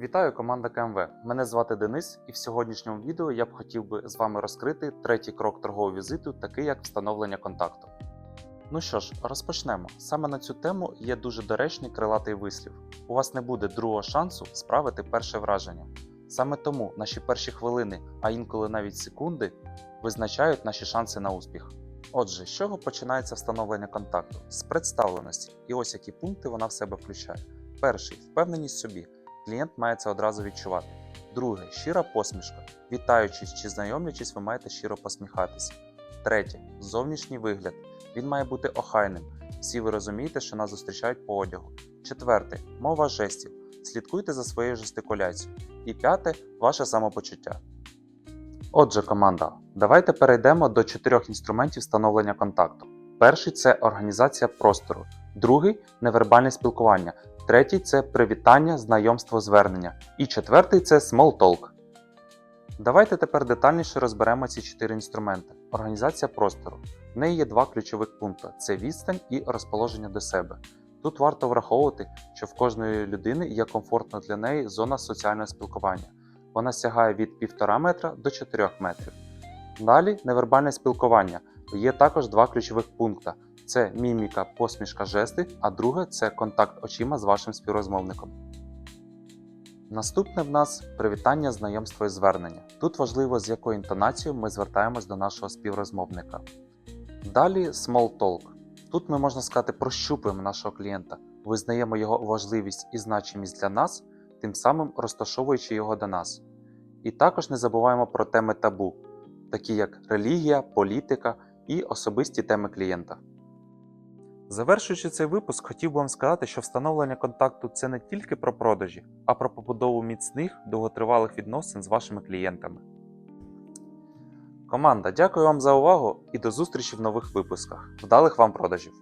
Вітаю команда КМВ. Мене звати Денис, і в сьогоднішньому відео я б хотів би з вами розкрити третій крок торгового візиту, такий як встановлення контакту. Ну що ж, розпочнемо. Саме на цю тему є дуже доречний крилатий вислів. У вас не буде другого шансу справити перше враження. Саме тому наші перші хвилини, а інколи навіть секунди, визначають наші шанси на успіх. Отже, з чого починається встановлення контакту? З представленості. І ось які пункти вона в себе включає. Перший впевненість в собі. Клієнт має це одразу відчувати. Друге щира посмішка. Вітаючись чи знайомлячись, ви маєте щиро посміхатися. Третє зовнішній вигляд. Він має бути охайним. Всі ви розумієте, що нас зустрічають по одягу. Четверте мова жестів. Слідкуйте за своєю жестикуляцією. І п'яте ваше самопочуття. Отже, команда, давайте перейдемо до чотирьох інструментів встановлення контакту. Перший це організація простору, другий невербальне спілкування, третій це привітання, знайомство, звернення. І четвертий це talk. Давайте тепер детальніше розберемо ці чотири інструменти. Організація простору. В неї є два ключових пункти: це відстань і розположення до себе. Тут варто враховувати, що в кожної людини є комфортна для неї зона соціального спілкування. Вона сягає від 1,5 метра до 4 метрів. Далі невербальне спілкування. Є також два ключових пункти: це міміка, посмішка, жести, а друге це контакт очима з вашим співрозмовником. Наступне в нас привітання, знайомство і звернення. Тут важливо, з якою інтонацією ми звертаємось до нашого співрозмовника. Далі small talk. Тут ми можна сказати прощупуємо нашого клієнта, визнаємо його важливість і значимість для нас, тим самим розташовуючи його до нас. І також не забуваємо про теми табу, такі як релігія, політика і особисті теми клієнта. Завершуючи цей випуск, хотів би вам сказати, що встановлення контакту це не тільки про продажі, а про побудову міцних довготривалих відносин з вашими клієнтами. Команда, дякую вам за увагу і до зустрічі в нових випусках. Вдалих вам продажів!